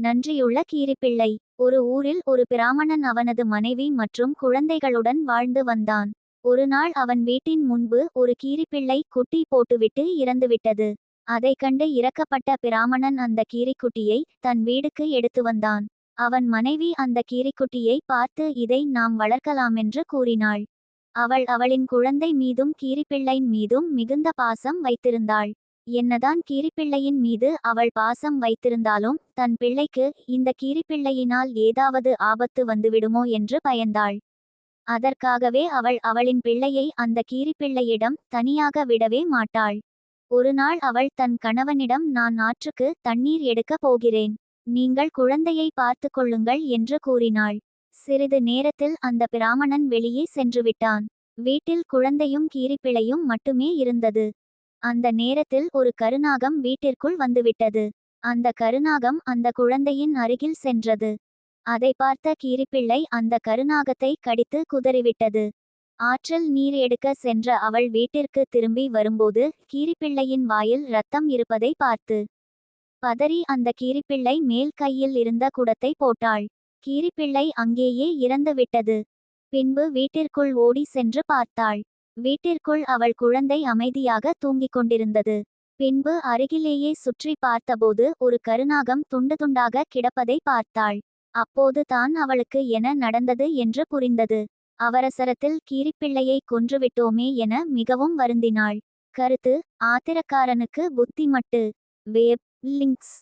நன்றியுள்ள கீரிப்பிள்ளை. ஒரு ஊரில் ஒரு பிராமணன் அவனது மனைவி மற்றும் குழந்தைகளுடன் வாழ்ந்து வந்தான். ஒரு நாள் அவன் வீட்டின் முன்பு ஒரு கீரிப்பிள்ளை குட்டி போட்டுவிட்டு இறந்துவிட்டது. அதைக் கண்டு இறக்கப்பட்ட பிராமணன் அந்த கீரிக்குட்டியை தன் வீடுக்கு எடுத்து வந்தான். அவன் மனைவி அந்த கீரிக்குட்டியை பார்த்து இதை நாம் வளர்க்கலாமென்று கூறினாள். அவள் அவளின் குழந்தை மீதும் கீரிப்பிள்ளையின் மீதும் மிகுந்த பாசம் வைத்திருந்தாள். என்னதான் கீரிப்பிள்ளையின் மீது அவள் பாசம் வைத்திருந்தாலும் தன் பிள்ளைக்கு இந்த கீரிப்பிள்ளையினால் ஏதாவது ஆபத்து வந்துவிடுமோ என்று பயந்தாள். அதற்காகவே அவள் அவளின் பிள்ளையை அந்த கீரிப்பிள்ளையிடம் தனியாக விடவே மாட்டாள். ஒருநாள் அவள் தன் கணவனிடம் நான் ஆற்றுக்கு தண்ணீர் எடுக்கப் போகிறேன். நீங்கள் குழந்தையை பார்த்து கொள்ளுங்கள் என்று கூறினாள். சிறிது நேரத்தில் அந்த பிராமணன் வெளியே சென்றுவிட்டான் வீட்டில் குழந்தையும் கீரிப்பிழையும் மட்டுமே இருந்தது. அந்த நேரத்தில் ஒரு கருநாகம் வீட்டிற்குள் வந்துவிட்டது. அந்த கருநாகம் அந்த குழந்தையின் அருகில் சென்றது. அதை பார்த்த கீரிப்பிள்ளை அந்த கருநாகத்தை கடித்து குதறிவிட்டது. ஆற்றல் நீர் எடுக்க சென்ற அவள் வீட்டிற்கு திரும்பி வரும்போது கீரிப்பிள்ளையின் வாயில் ரத்தம் இருப்பதை பார்த்து. பதறி அந்த கீரிப்பிள்ளை மேல் கையில் இருந்த குடத்தை போட்டாள். கீரிப்பிள்ளை அங்கேயே இறந்து விட்டது பின்பு வீட்டிற்குள் ஓடி சென்று பார்த்தாள். வீட்டிற்குள் அவள் குழந்தை அமைதியாக தூங்கிக் கொண்டிருந்தது. பின்பு அருகிலேயே சுற்றி பார்த்தபோது ஒரு கருநாகம் துண்டு துண்டாக கிடப்பதை பார்த்தாள். அப்போது தான் அவளுக்கு என்ன நடந்தது என்று புரிந்தது. அவரசரத்தில் கீரிப்பிள்ளையை கொன்றுவிட்டோமே என மிகவும் வருந்தினாள். கருத்து ஆத்திரக்காரனுக்கு புத்தி மட்டு வேப் லிங்க்ஸ்.